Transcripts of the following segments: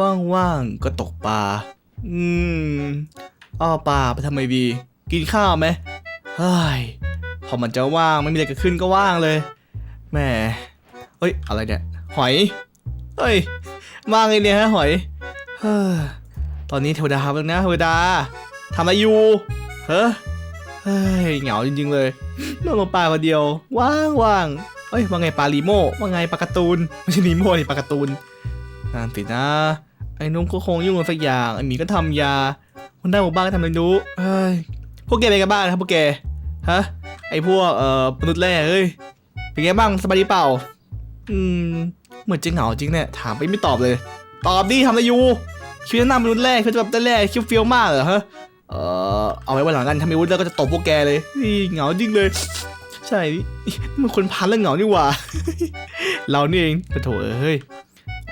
ว่างๆ ก็ตกปลา อืมอ้อปลาไปทำไมดี กินข้าวไหมเฮ้ย พอมันจะว่างไม่มีอะไรเกิดขึ้นก็ว่างเลยแหมเฮ้ย อะไรเนี่ย หอย เฮ้ย ว่างเลยเนี่ยฮะหอย เฮ้อ ตอนนี้เทวดาครับนะเทวดาทำอะไรอยู่เฮ้อเฮ้ย เหงาจริงๆเลยนอนลงปลาคนเดียว ว่างว่างเอ้ยว่าไงปลาลีโม่ว่าไงปลาการ์ตูน ไม่ใช่ลีโม่นี่ปลาการ์ตูนนั่นสินะ ไอ้นุ่มก็คงยุ่งกับสักอย่าง ไอ้หมีก็ทำยา คนได้หมู่บ้านก็ทำอะไรรู้เฮ้ย พวกแกเป็นกันบ้างนะครับพวกแก ฮะ ไอ้พวกเอ่อมนุษย์แร่เฮ้ย เป็นไงบ้างสบายดีเปล่า อืม เหมือนจะเหงาจริงเนี่ย ถามไปไม่ตอบเลย ตอบดิทำอะไรอยู่ชีวิตหน้ามนุษย์แรกคือแบบได้แรกคิวเฟียวมากเหรอฮะ เออเอาไว้วันหลังกันทำไมวุ้นแล้วก็จะตบพวกแกเลยนี่เหงาจริงเลย ใช่ มันคนพันแล้วเหงานี่หว่า เรานี่เองปะโถเอ้ย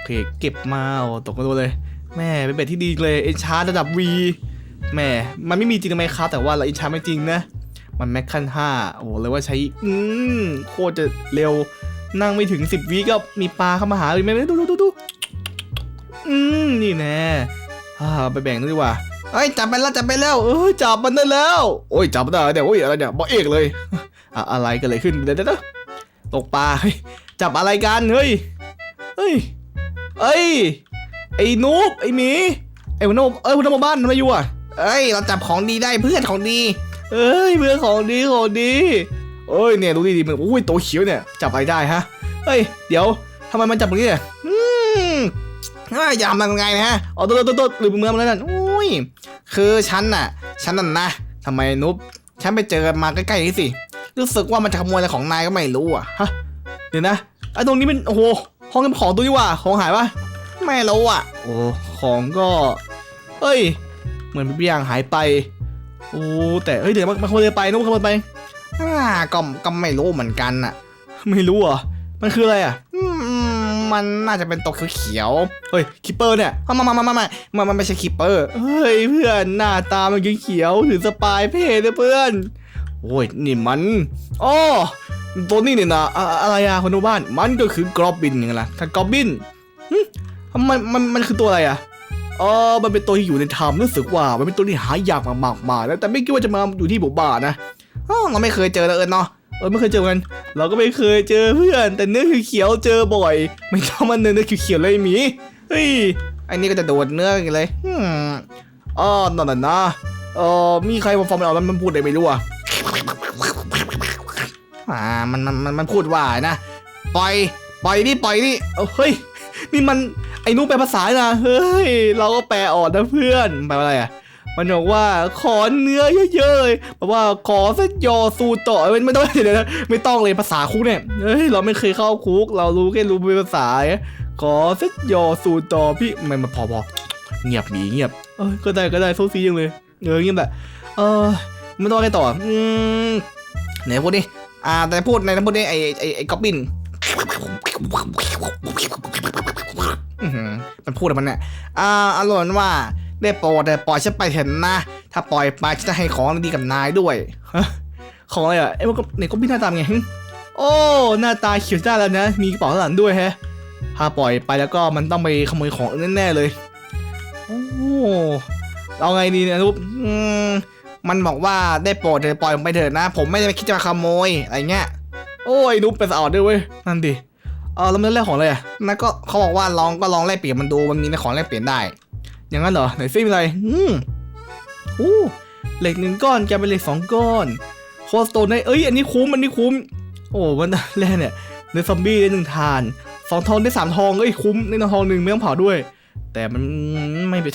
เคเก็บมาโอ้ตกมาตัวเลยแม่เป็นเป็ดที่ดีเลยเอ็นชาร์ระดับ V แม่มันไม่มีจริงไหมครับ แต่ว่าเราเอ็นชาร์ไม่จริงนะ มันแม็กขั้นห้าโอ้โหเลยว่าใช้อืมโคตรจะเร็วนั่งไม่ถึงสิบวิก็มีปลาเข้ามาหาเลยแม่ดูดูดูดูอืมนี่แน่อ่าไปแบ่งด้วยดีกว่าเอ้ยจับไปแล้วจับไปแล้วเออจับมันได้แล้ว โอ้ยจับมันได้เนี่ยโอ้ยอะไรเนี่ยบอเอกเลยอะอะไรกันเลยขึ้นเดี๋ยวเดี๋ยวตกปลาจับอะไรกันเฮ้ยเฮ้ย เอ้ย ไอ้นูบไอ้หมี ไอ้หัวโนบเอ้ยหัวโนบบ้านทำไมอยู่อะ เอ้ย เราจับของดีได้เพื่อนของดี เอ้ยเพื่อนของดีของดีเอ้ยเนี่ยดูดีๆมันอุ้ยตัวเขียวเนี่ยจับอะไรได้ฮะเฮ้ยเดี๋ยวทำไมมันจับอย่างนี้เนี่ยอืมเอ้ยอย่าทำมันไงนะฮะอ๋อตัวตัวตัวหรือเมืองมันนั่นอุ้ยคือฉันน่ะฉันนั่นนะทำไมนุ๊บฉันไปเจอมาใกล้ๆนี่สิรู้สึกว่ามันจะขโมยอะไรของนายก็ไม่รู้อะฮะเดี๋ยวนะไอ้ตรงนี้เป็นโอ้โห ห้องเก็บของตัวนี้ว่ะของหายปะไม่รู้อะ โอ้ของก็เอ้ย เหมือนเป็นอย่างหายไปโอ้แต่เฮ้ยเดี๋ยวมันมันขโมยไปนุ๊บขโมยไปอ่าก็ก็ไม่รู้เหมือนกันอะ ไม่รู้เหรอะมันคืออะไรอะอืมมันน่าจะเป็นตัวเขียวเฮ้ยคิปเปอร์เนี่ยๆมามามามามามามันไม่ใช่คิปเปอร์เฮ้ยเพื่อนหน้าตามันเขียวๆถือสปายเพศนะเพื่อนโอ้ยนี่มันอ๋อ ตัวนี้เนี่ยนะอะอะไรอะคนดูบ้าน มันก็คือกรอบบินยังไงล่ะถ้ากรอบบินหึมันมันมันคือตัวอะไรอะเออมันเป็นตัวที่อยู่ในถ้ำรู้สึกว่า มันเป็นตัวที่หายากมากๆมาแล้วแต่ไม่คิดว่าจะมาอยู่ที่หมู่บ้านนะอ๋อเราไม่เคยเจอเลยเอิญเนาะเออไม่เคยเจอกัน เราก็ไม่เคยเจอเพื่อน แต่เนื้อเขียวเจอบ่อย ไม่ต้องมันเนื้อเขียวเลยหมีเฮ้ยไอ้นี่ก็จะโดดเนื้อกันเลยอืมอ๋อนั่นน่ะนะเออมีใครมาฟังมันออกมันมันพูดอะไรไม่รู้อะ อ่ามันมันมันมันพูดว่านะปล่อยปล่อยนี่ปล่อยนี่เอาเฮ้ยนี่มันไอ้นู้แปลภาษานะเฮ้ยเราก็แปลออกนะเพื่อนแปลว่าอะไรอะมันบอกว่าขอเนื้อเยอะๆเลยแปลว่าขอสักยอสูต่อไม่ไม่ต้องเดี๋ยวนะไม่ต้องเลยภาษาคุกเนี่ยเฮ้ยเราไม่เคยเข้าคุก เรารู้แค่รู้เป็นภาษาขอสักยอสูต่อพี่ไม่มาพอพอเงียบหีเงียบเออก็ได้ก็ได้โซซียังเลยเออเงียบแหละเออไม่ต้องอะไรต่ออืมไหนพูดดิ อ่าแต่พูดในนั้นพูดดิไอไอไอก๊อบบินมันพูดอะไรมันเนี่ยอ่าอารมณ์ว่าได้โปรดแต่ปล่อยฉันไปเถอะนะ ถ้าปล่อยไปฉันจะให้ของดีกับนายด้วยของอะไรอะเอ้ยมันก็ไหนก็พี่หน้าตามไงโอ้หน้าตาเขียวจ้าแล้วนะ มีกระเป๋าหลังด้วยแฮะ ถ้าปล่อยไปแล้วก็มันต้องไปขโมยของแน่ๆเลย โอ้ เอาไงดีเนี่ยลูกอื มันบอกว่าได้โปรดเถอปล่อยผมไปเถอะนะ ผมไม่ได้คิดจะมาขโมยอะไรเงี้ยโอ้ยนุ๊กเป็นสอาดด้วยเว้ยนั่นดิเออแล้วมันแรกของอะไรอะนั่นก็เขาบอกว่าลองก็ลองแลกเปลี่ยนมันดูมันมีในของแลกเปลี่ยนได้ อย่างนั้นเหรอไหนซิมีอะไรอืมโอ้เหล็กหนึ่งก้อนแกเป็นเหล็กสองก้อนโคสโตนได้เอ้ยอันนี้คุ้มอันนี้คุ้ม โอ้มันแรกเนี่ยเนื้อซอมบี้ได้หนึ่งทานสองทองได้สามทองเอ้ยคุ้มได้ทองหนึ่งไม่ต้องเผาด้วย แต่มันไม่เป็น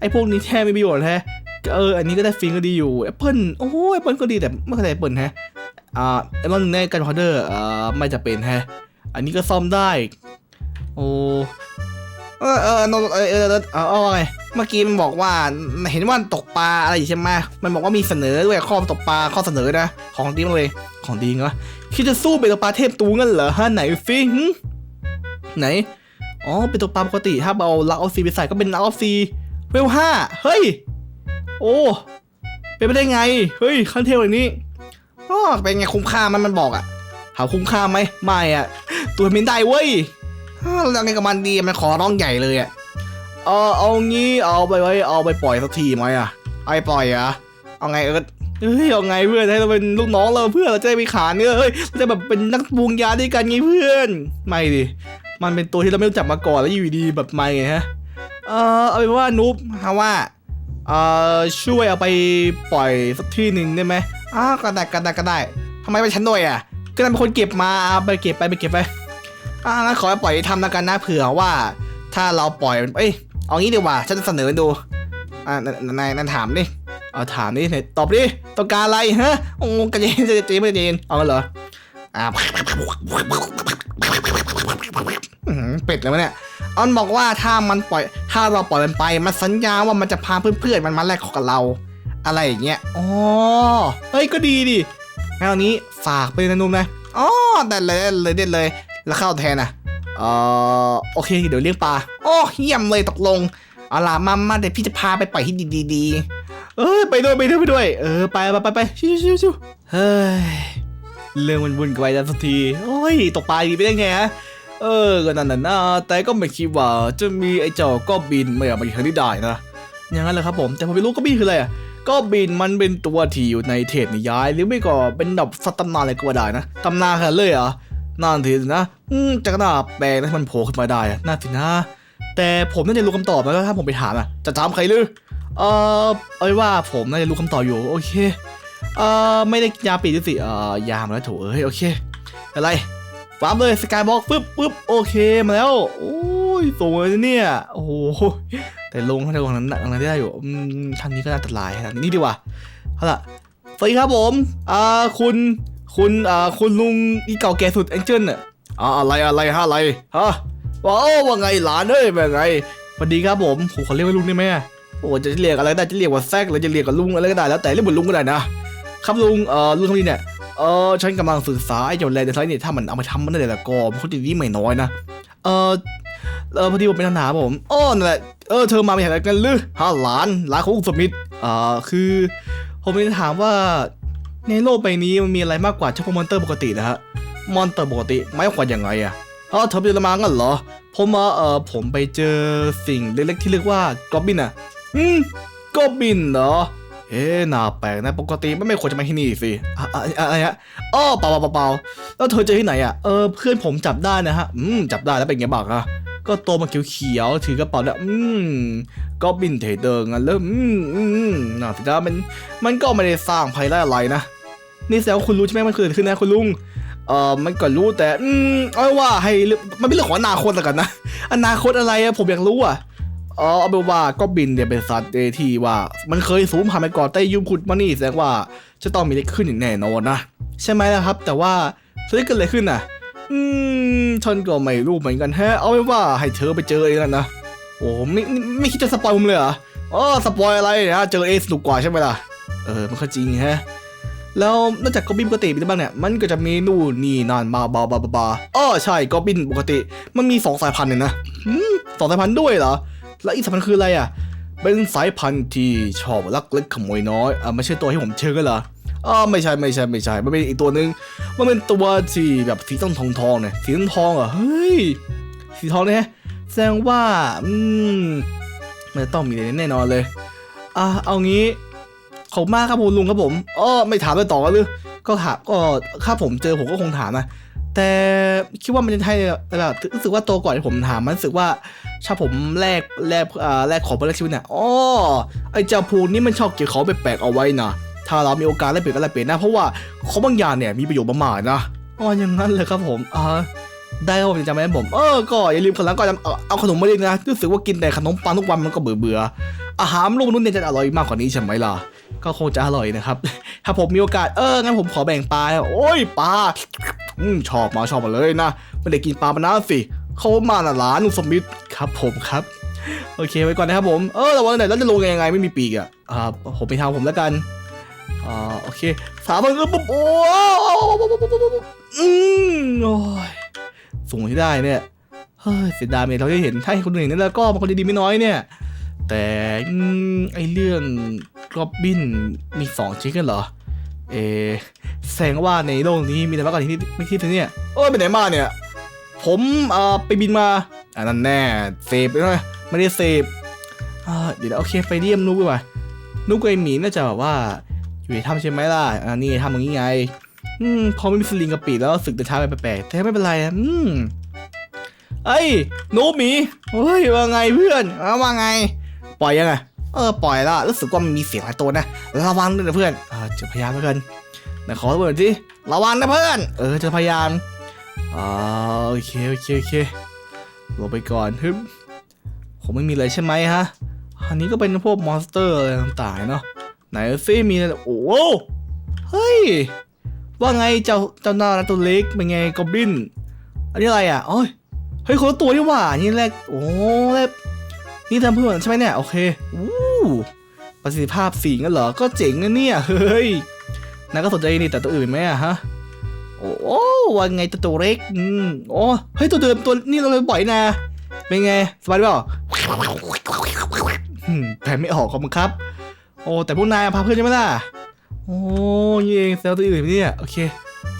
ไอ้พวกนี้แท้ไม่มีประโยชน์แท้ เอออันนี้ก็ได้ฟิงก็ดีอยู่แอปเปิลโอ้แอปเปิลก็ดีแต่ไม่เคยได้แอปเปิลแฮะอ่าไอ้รอนในกันพอเดอร์อ่าไม่จะเป็นแฮะอันนี้ก็ซ่อมได้โอ้เออเออเออเออเออเออเออาไงเมื่อกี้มันบอกว่าเห็นว่าตกปลาอะไรอยู่ใช่ไหมมันบอกว่ามีเสนอด้วยข้อตกปลาข้อเสนอนะ ของดีมาเลยของดีเหรอคิดจะสู้เป็นตัวปลาเทพตูงั้นเหรอฮะไหนฟิหึไหนอ๋อเป็นตัวปลาปกติถ้าเอาลักเอาซีไปใส่ก็เป็นลักเอาซีเวลห้าเฮ้ย โอ้ เป็นไปได้ไง เฮ้ยขั้นเทพแบบนี้อ๋อเป็นไงคุ้มค่ามันมันบอกอะหาคุ้มค่าไหมไม่อะตัวมินได้เว้ยอ้าวแล้วไงกับมันดีมันขอร้องใหญ่เลยอะเออเอางี้เอาไปไว้เอาไปปล่อยสักทีไหมอะไอปล่อยอะเอาไงเออเฮ้ยเอาไงเพื่อนให้เราเป็นลูกน้องเราเพื่อนเราจะได้ไปขาเนื้อเฮ้ยเราจะแบบเป็นนักปรุงยาด้วยกันไงเพื่อน ไม่ดิมันเป็นตัวที่เราไม่รู้จักมาก่อนแล้วอยู่ดีแบบไม่ไงฮะเออเอาเป็นว่านุ๊บฮะว่า ออช่วยเอาไปปล่อยสักที่หนึ่งได้ไหมอ้าวก็ได้ก็ได้ก็ได้ทำไมเป็นฉันด้วยอะ ก็นั่นเป็นคนเก็บมาไปเก็บไปไปเก็บไปอ่างั้นขอให้ปล่อยทำแล้วกันนะเผื่อว่า ถ้าเราปล่อยเอ้ยเอางี้ดีกว่าฉันจะเสนอดูอ่านนายนายถามดิเอาถามดิไหนตอบดิต้องการอะไรฮะโอ้กันเย็นจะจะไม่เย็นเอาเหรออ่าเป็ดเลยวะเนี่ย ออนบอกว่าถ้ามันปล่อย ถ้าเราปล่อยมันไป มันสัญญาว่ามันจะพาเพื่อนๆมันมาแลกของกับเรา อะไรอย่างเงี้ยอ๋อเฮ้ยก็ดีดิงั้นเอานี้ฝากไปนะนุ่มนะอ๋อได้เลยเลยได้เลย แล้วเข้าแทนอะเออโอเค เดี๋ยวเลี้ยงปลาโอ้เยี่ยมเลยตกลงเอาล่ะมามาเดี๋ยวพี่จะพาไปปล่อยที่ดีๆเออไปด้วยไปด้วยไปด้วย เออไปไปไปไปชิวชิวชิวเฮ้ยเรื่องมันวุ่นกันไปแล้วสักที โอ้ยตกปลาดีไปได้ไงฮะ เออก็นั่นน่ะนะแต่ก็ไม่คิดว่าจะมีไอ้เจ้าก็บินมาอย่างมาทางนี้ได้นะ อย่างนั้นแหละครับผม แต่ผมไม่รู้ก็บินคืออะไรอะก็บินมันเป็นตัวที่อยู่ในเทพนิยาย หรือไม่ก็เป็นแบบสัตว์ตำนานอะไรก็ว่าได้นะตำนานขนาดเลยเหรอนั่นทีนะอืมจากหน้าแปลงแล้วมันโผล่ขึ้นมาได้น่าสินะ แต่ผมน่าจะรู้คำตอบแล้วถ้าผมไปถามอะ จะถามใครลือเออเอาไว้ว่าผมน่าจะรู้คำตอบอยู่ โอเค เออไม่ได้ยาปีด้วยสิเออยามาแล้วโถเอ้ยโอเค อะไร ฟาร์มเลยสกายบล็อกปึ๊บปึ๊บโอเคมาแล้วโอ้ยสวยนะเนี่ย โอ้โหแต่ลงถ้าลงนั้นหนักนั้นได้อยู่อืมทางนี้ก็น่าอันตรายทางนี้ดีกว่าเอาล่ะสวัสดีครับผมอ่าคุณคุณอ่าคุณลุงอีเก่าแก่สุดแองเจิลน่ะอ่าอะไรอะไรฮะอะไรฮะว้าวว่าไงหลานเอ้ยเป็นไงสวัสดีครับผมผมขอเรียกว่าลุงได้ไหมโอ้จะเรียกอะไรได้จะเรียกว่าแซกหรือจะเรียกว่าลุงอะไรก็ได้แล้วแต่เรียกเหมือนลุงก็ได้นะครับลุงเอ่อลุงคนนี้เนี่ย เออฉันกำลังศึกษาไอ้เจ้าแรดเดอร์ไซน์เนี่ยถ้ามันเอามาทำมันได้แล้วก็มันก็จะดีไม่น้อยนะ เออเออพอดีผมเป็นปัญหาผมอ้อนั่นแหละเออเธอมาไม่เห็นอะไรกันหรือฮะหลานหลานของอุสมิธอ่าคือผมจะถามว่าในโลกใบนี้มันมีอะไรมากกว่าเฉพาะมอนเตอร์ปกตินะฮะมอนเตอร์ปกติหมายความยังไงอะอ๋อเธอไปเจอมางั้นเหรอ ผมมาเออผมไปเจอสิ่งเล็กๆที่เรียกว่ากอบบินอะอืมกอบบินเหรอ เอ๊ะน่าแปลกนะ ปกติไม่ไม่ควรจะมาที่นี่สิอะไรฮะอ้อเปล่าเปล่าเปล่าแล้วเธอเจอที่ไหนอะ เออเพื่อนผมจับได้นะฮะ อืม จับได้แล้วเป็นไงบ้างอะก็โตมันเขียวๆถือกระเป๋าแล้วอืมก็บินเทเดอร์งั้นเริ่มอืมอืมน่าสินะมัน มันก็ไม่ได้สร้างภัยได้อะไรนะ นี่แสดงว่าคุณรู้ใช่ไหมมันเกิดขึ้นนะคุณลุงเออมันก็รู้แต่ อืมเอาว่าให้มันเป็นเรื่องของอนาคตแล้วกันนะ อนาคตอะไรอะผมอยากรู้อะ เออเอาเป็นว่าก็บินเนี่ยเป็นสัตว์ที่ว่า มันเคยสูญพันธุ์ไปก่อนแต่ยุคขุดมานี่แสดงว่าจะต้องมีอะไรขึ้นอย่างแน่นอนนะใช่ไหมล่ะครับ แต่ว่าจะได้เกิดอะไรขึ้นน่ะ อืมฉันก็ไม่รู้เหมือนกันแฮะ เอาเป็นว่าให้เธอไปเจอเองแล้วนะโอ้ไม่ไม่คิดจะสปอยผมเลยเหรออ๋อสปอยอะไรนะเจอเอสนุกกว่าใช่ไหมล่ะเออมันก็จริงแฮะแล้วนอกจากกอบินปกติมีอะไรบ้างเนี่ยมันก็จะมีนู่นนี่นั่นบาบาบาบาบาอ้อใช่กอบินปกติ มันมีสองสายพันธุ์เลยนะอืมสองสายพันธุ์ด้วยเหรอ แล้วอีกสายพันธ์คืออะไรอะ เป็นสายพันธุ์ที่ชอบลักเล็กขโมยน้อยอ่าไม่ใช่ตัวที่ผมเชื่อกันเหรออ๋อไม่ใช่ไม่ใช่ไม่ใช่มันเป็นอีกตัวหนึ่งมันเป็นตัวที่แบบสีต้องทองทองเนี่ยสีทองทองๆเหรอเฮ้ยสีทองเนี่ยแสดงว่าอืมมันจะต้องมีอะไรแน่นอนเลยอะเอางี้ขอบมากครับคุณลุงครับผมอ๋อไม่ถามเลยต่อกันหรือก็ถามก็ถ้าผมเจอผมก็คงถามนะ แต่คิดว่ามันจะใช่แบบรู้สึกว่าโตกว่าที่ผมถามมันรู้สึกว่าถ้าผมแลกแลกอ่าแลกของไปแลกชีวิตเนี่ยอ๋อไอเจ้าพูนี่มันชอบเก็บของแปลกๆเอาไว้นะถ้าเรามีโอกาสแลกเปลี่ยนก็แลกเปลี่ยนนะเพราะว่าของบางอย่างเนี่ยมีประโยชน์มากๆนะอ๋ออย่างนั้นเลยครับผมอ่าได้ครับผมจำไว้ผมเออก็อย่าลืมคนหลังก็เอาเอาขนมมาเล่นนะรู้สึกว่ากินแต่ขนมปังทุกวันมันก็เบื่อเบื่ออาหารลูกนุ่นเนี่ยจะอร่อยมากกว่านี้ใช่ไหมล่ะก็คงจะอร่อยนะครับ ถ้าผมมีโอกาสเอองั้นผมขอแบ่งปลาโอ้ยปลา อืมชอบมาชอบมาเลยนะ ไม่ได้กินปลามานานสิเขามาน่ะร้านลุงสมิธครับผมครับ โอเคไว้ก่อนนะครับผม เออแต่ว่าไหนแล้วจะลงยังไงไม่มีปีกอะอ่าผมไปทางผมแล้วกันอ่าโอเคสามพันก็ปุ๊บโอ้อืมโอ้ยสูงที่ได้เนี่ยเฮ้ยเสียดายเมยเราได้เห็นถ้าให้คนอื่นเห็นแล้วก็มันคนดีๆไม่น้อยเนี่ย แต่ไอเรื่องกรอบบินมีสองชิ้นกันเหรอ เอแสดงว่าในโลกนี้มีแต่มากกว่าที่ไม่คิดเลยเนี่ยเอ้ยไปไหนมาเนี่ย ผมเอ่อไปบินมาอันนั้นแน่เซฟไปหน่อยไม่ได้เสพอ่าเดี๋ยวโอเคไปเยี่ยมนุ๊กดีกว่านุ๊กไอหมีน่าจะแบบว่าอยู่ในถ้ำใช่ไหมล่ะอ่านี่ทำอย่างนี้ไง อืมพอไม่มีสลิงกับปีแล้วสึกจะช้าไปแปลกๆแต่ไม่เป็นไรอะอืมเอ้ยนุ๊กหมีเฮ้ยว่าไงเพื่อนเอาว่าไง ปล่อยยังไง เออปล่อยล้วรู้สึกว่ามันมีเสียงหลายตัวนะระวังด้วยนะเพื่อนอ่าจะพยายามแล้วกันไหนขอระเบิดสิระวังนะเพื่อน เออจะพยายามอ่าโอเคโอเคโอเคลงไปก่อนฮึผมไม่มีอะไรใช่ไหมฮะอันนี้ก็เป็นพวกมอนสเตอร์อะไรต่างๆเนาะไหนซิมีอะไรโอ้เฮ้ยว่าไงเจ้าเจ้าหน้าตัวเล็กเป็นไงกอบบินอันนี้อะไรอะโอ้ยเฮ้ยคนละตัวนี่หว่านี่แรกโอ้แรกนี่ทำเพื่อนใช่ไหมเนี่ยโอเคอู้ ประสิทธิภาพสีงั้นเหรอ ก็เจ๋งนะเนี่ย เฮ้ยนายก็สนใจนี่แต่ตัวอื่นไหมอะฮะ โอ้ว่าไงตัวตัวเล็กอืมโอ้เฮ้ยตัวเดิมตัวนี่เราเลยบ่อยนะ เป็นไง สบายหรือเปล่าแผนไม่ออกขอบคุณครับ โอ้แต่พวกนายพาเพื่อนใช่ไหมล่ะ โอ้ยเองแซวตัวอื่นไหมเนี่ย โอเค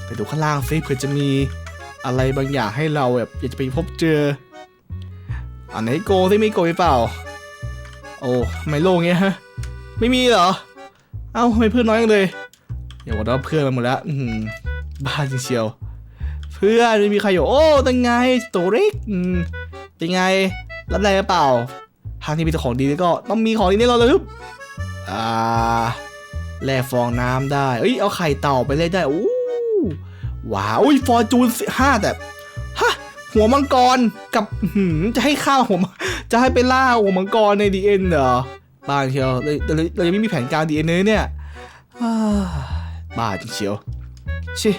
ไปดูข้างล่างซิเผื่อจะมีอะไรบางอย่างให้เราแบบอยากจะไปพบเจอ อันไหนโกซิมีโกหรือเปล่า อ้ทำไม่โล่งเงี้ยฮะ ไม่มีเหรอ เอ้าทำไมเพื่อนน้อยจังเลยอย่าบอกว่าเพื่อนมันหมดแล้วบ้าจริงเชียว เพื่อนไม่มีใครอยู่ โอ้ตังไงตัวเล็กเป็นไง รับอะไรหรือเปล่า ทางที่มีแต่ของดีแล้วก็ต้องมีของดีแน่นอนเลยครับอ่าแล่ฟองน้ำได้ เอ้ย เอาไข่เต่าไปเล่นได้ อู้ว้าวอุ้ยฟอร์จูนห้าแต่ ฮะ หัวมังกร กับหืมจะให้ข้าวหัวมัง จะให้ไปล่าหัวมังกรในดีเอ็นเหรอบ้านเชียวเราเรายังไม่มีแผนการดีเอ็นเลยเนี่ยบ้าจริงเชียวชิ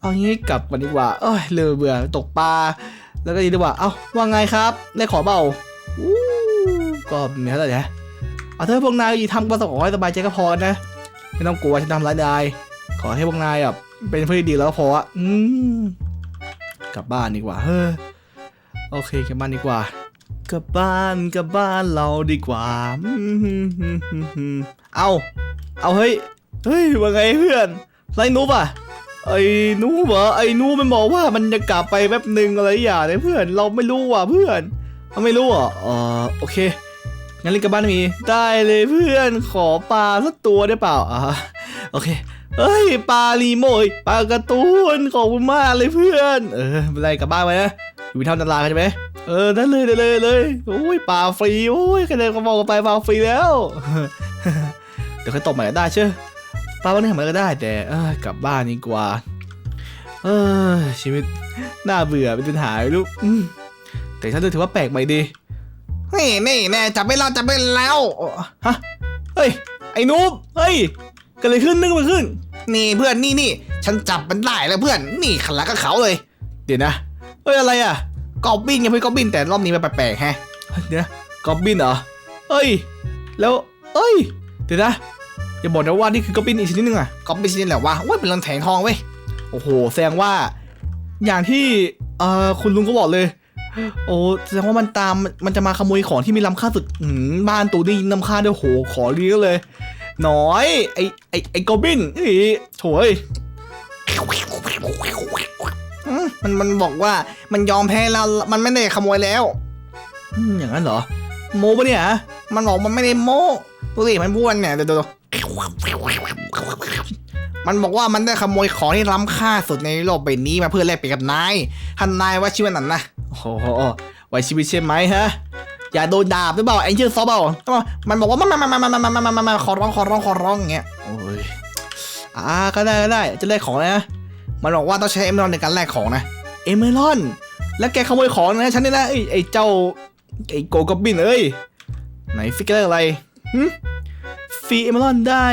เอางี้กลับกันดีกว่าเอ้ยเรือเบื่อตกปลาแล้วก็ดีดีกว่าเอ้าว่าไงครับได้ขอเบาก็มีเท่าไหร่นะเอาเถอะพวกนายทำก็ต้องขอให้สบายใจก็พอนะไม่ต้องกลัวฉันทำร้ายนายขอให้พวกนายแบบเป็นเพื่อนดีแล้วพออะอืมกลับบ้านดีกว่าเฮ้ยโอเคกลับบ้านดีกว่า กลับบ้านกลับบ้านเราดีกว่า เอาเอาเฮ้ย เฮ้ยว่าไงเพื่อนไรนุบอะไอ้นูบเหรอไอ้นูมันบอกว่ามันจะกลับไปแป๊บหนึ่งอะไรอย่างเนี่ยเพื่อนเราไม่รู้ว่ะเพื่อนเราไม่รู้อะเออโอเคงั้นเล่นกับบ้านมีได้เลยเพื่อนขอปลาสักตัวได้เปล่าอ่าโอเคเอ้ยปลาลีโมยปลากร์ตูนขอบคุณมากเลยเพื่อน เออไม่เป็นไรกลับบ้านไปนะอยู่ที่ทำตลาดกันใช่ไหม เออได้เลยได้เลยได้เลยโอ้ยปลาฟรีโอ้ยคะแนนก็บอกกันไปปลาฟรีแล้ว เดี๋ยวค่อยตบใหม่ก็ได้เชื่อปลาวันนี้ทำอะไรก็ได้แต่เออกลับบ้านดีกว่า เออชีวิตน่าเบื่อเป็นปัญหาไม่รู้อืมแต่ฉันถือว่าแปลกใหม่ดีนี่นี่แน่จับไม่แล้วจับไม่แล้วฮะเฮ้ยไอ้นูบเฮ้ยเกิดอะไรขึ้นนึกมันขึ้น นี่เพื่อนนี่นี่ฉันจับมันได้แล้วเพื่อน นี่ขันหลังกับเขาเลย เดี๋ยวนะเฮ้ยอะไรอะ กอบบินไงเพื่อนกอบบินแต่รอบนี้มันแปลกๆแฮะเดี๋ยวนะกอบบินเหรอเฮ้ย แล้วเอ้ยเดี๋ยวนะอย่าบอกนะว่านี่คือกอบบินอีกชนิดนึงอะกอบบินชนิดแหละวะว่าเป็นรอนแถงทองเว้ยโอ้โหแสดงว่า อย่างที่เอ่อคุณลุงก็บอกเลย โอ้แสดงว่ามันตามมันจะมาขโมยของที่มีล้ำค่าสุดอืมบ้านตูนี่ล้ำค่าด้วยโหขอเลี้ยงเลย น้อย ไอไอไอกอบบินเฮ้ยโถย อืมมันมันบอกว่ามันยอมแพ้แล้ว มันไม่ได้ขโมยแล้ว อืมอย่างนั้นเหรอ โมปะเนี่ยฮะมันบอกมันไม่ได้โม้ดูสิมันพูดเนี่ยเดี๋ยวดูมันบอกว่ามันได้ขโมยของที่ล้ำค่าสุดในโลกใบนี้มาเพื่อแลกเปลี่ยนกับนายท่านนายว่าชื่อว่านั้นนะโอ้โหไว้ชีวิตใช่ไหมฮะ อย่าโดนดาบหรือเปล่าแองเจิลซอเปล่ามันบอกว่ามันมันมันมันมันมันมันขอร้องขอร้องขอร้องอย่างเงี้ยโอ้ยอ่าก็ได้ก็ได้จะแลกของอะไรนะ มันบอกว่าต้องใช้เอเมอรอนในการแลกของนะ เอเมอรอน แล้วแกขโมยของนะฉันนี่นะไอ้ไอ้เจ้าไอ้โกกับบินเอ้ย ไหนฟิกเกอร์อะไรหึฟรีเอเมอรอนได้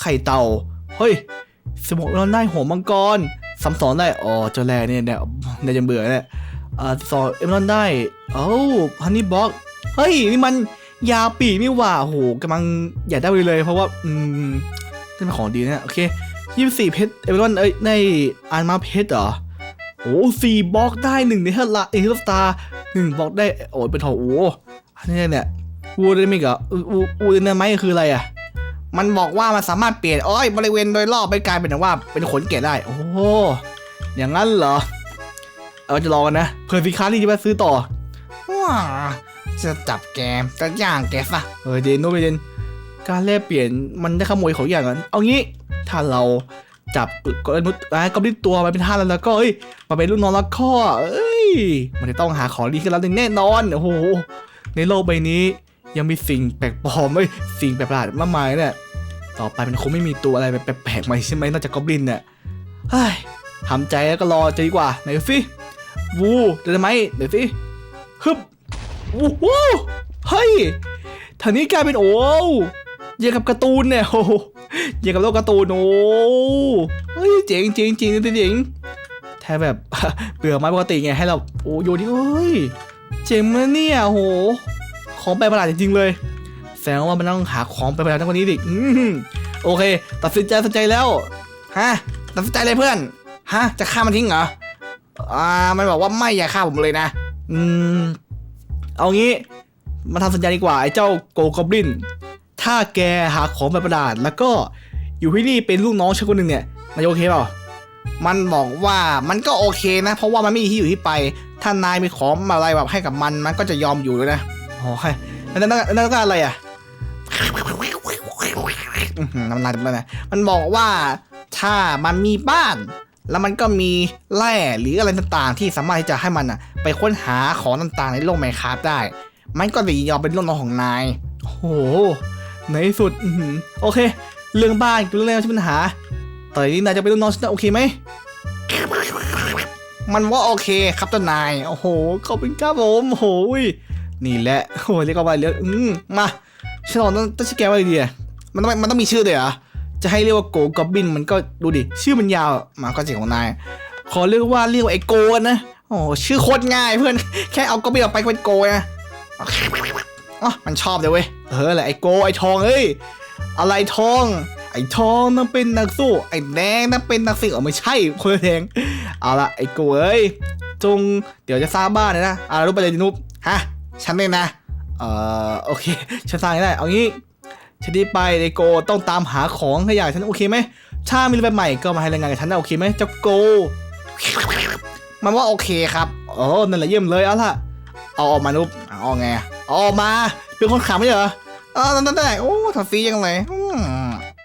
ไข่เต่า เฮ้ยสมองเอเมอรอนได้หัวมังกรซัมสอนได้ อ๋อเจ้าแรกเนี่ยเนี่ยเนี่ยจะเบื่อเนี่ยอ่าสองเอเมอรอนได้เอ้าฮันนี่บ็อกเฮ้ยนี่มันยาปีกนี่หว่าโหกำลังอยากได้ไปเลย เพราะว่า อืมนี่เป็นของดีนะโอเค ยี่สิบสี่เพชรเอเมรอนเอ้ยในอันมาเพชรเหรอโอ้สี่บล็อกได้หนึ่งในเฮละเอเลสตาร์หนึ่งบล็อกได้โอ้ยเป็นทองโอ้อันนี้เนี่ยวูดได้ไหมกะอูอูอูดได้ไหมคืออะไรอะ มันบอกว่ามันสามารถเปลี่ยนอ้อยบริเวณโดยรอบไปกลายเป็นว่าเป็นขนแกะได้ โอ้โหอย่างนั้นเหรอเอาจะรอกันนะเผื่อสินค้าที่จะมาซื้อต่อว้าจะจับแกจะย่างแกซะเออเดนโนเบเดน การแลกเปลี่ยนมันได้ขโมยของอย่างนั้น เอางี้ถ้าเราจับก็นุษย์ก็บลินตัวมาเป็นท่าแล้วแล้วก็เอ้ยมาเป็นลูกน้องลักข้อเอ้ย มันจะต้องหาของดีขึ้นแล้วแน่นอนโอ้โหในโลกใบนี้ยังมีสิ่งแปลกปลอมเอ้สิ่งแปลกประหลาดมากมายเนี่ยต่อไปมันคงไม่มีตัวอะไรแปลกๆใหมาใช่ไหมนอกจากกอบลินเนี่ยเฮ้ยทำใจแล้วก็รอจะดีกว่าไหนสิวูเดินไหมเดี๋ยวสิฮึบวูวูเฮ้ยทางนี้กลายเป็นโอ้ เยังกับการ์ตูนเนี่ยโอ้โหเยังกับโลกการ์ตูนโอ้เฮ้ยเจ๋งจริงจริงจริงจริงแทบแบบเบื่อไม้ปกติไงให้เราโอ้โยนนี่เฮ้ยเจ๋งมากเนี่ยโหของแปลกประหลาดจริงๆเลยแสดงว่ามันต้องหาของแปลกประหลาดทั้งวันนี้ดิโอเค ตัดสินใจตัดสินใจแล้วฮะตัดสินใจเลยเพื่อนฮะจะฆ่ามันทิ้งเหรออ่ามันบอกว่าไม่อย่าฆ่าผมเลยนะ อืมเอางี้มาทำสัญญาดีกว่าไอ้เจ้าโกกอบลิน ถ้าแกหาของแปลกประหลาด แล้วก็อยู่ที่นี่เป็นลูกน้องฉันคนหนึ่งเนี่ยนายโอเคเปล่ามันบอกว่ามันก็โอเคนะ เพราะว่ามันไม่มีที่อยู่ที่ไป ถ้านายมีของอะไรแบบให้กับมันมันก็จะยอมอยู่เลยนะอ๋อให้แล้วนั่นนั่นนั่นก็อะไรอะน้ำลายเต็มเลยนะมันบอกว่าถ้ามันมีบ้าน แล้วมันก็มีแร่หรืออะไรต่างๆ ที่สามารถที่จะให้มันอะ ไปค้นหาของต่างๆ ในโลกไมคราฟได้ มันก็จะยอมเป็นลูกน้องของนายโอ้โห ในที่สุดอื้อหือโอเค เรื่องบ้านกูเรื่องอะไรที่ปัญหาตอนนี้นายจะเป็นลูกน้องฉันนะโอเคไหม มันว่าโอเคครับเจ้านาย โอ้โหขอบคุณครับผมโอ้โหนี่แหละโอ้เรียกว่าเรียกอืมมาฉันลองต้องต้องชื่อแกว่าอะไรดีอะมันต้องมันต้องมีชื่อด้วยเหรอจะให้เรียกว่าโกกอบบินมันก็ดูดิ ชื่อมันยาวมันก็เสียงของนาย ขอเรียกว่าเรียกว่าไอโกนนะโอ้ชื่อโคตรง่ายเพื่อน แค่เอาก็ไม่ออกไปเป็นโกนะ อ๋อมันชอบเลยเว้ย เออแหละไอโกไอทองเอ้ย อะไรทอง ไอทองนั่นเป็นนักสู้ ไอแดงนั่นเป็นนักสิงเออไม่ใช่คนแดง เอาละไอโกเอ้ย จงเดี๋ยวจะสร้างบ้านเลยนะอารู้ไปเลยดินุบฮะ ฉันเองนะ เอ่อโอเค ฉันสร้างได้ เอางี้ฉันที่ไปไอโกต้องตามหาของขยะฉันโอเคไหมถ้ามีอะไรใหม่ก็มาให้รายงานกับฉันนะโอเคไหมเจ้าโก มันว่าโอเคครับ โอ้นั่นแหละเยี่ยมเลยเอาล่ะ เอาออกมานุ๊บเอาไงเอาออกมา เป็นคนขำไม่ใช่เหรออ๋อนั่นนั่นโอ้ทำฟรียังไงอื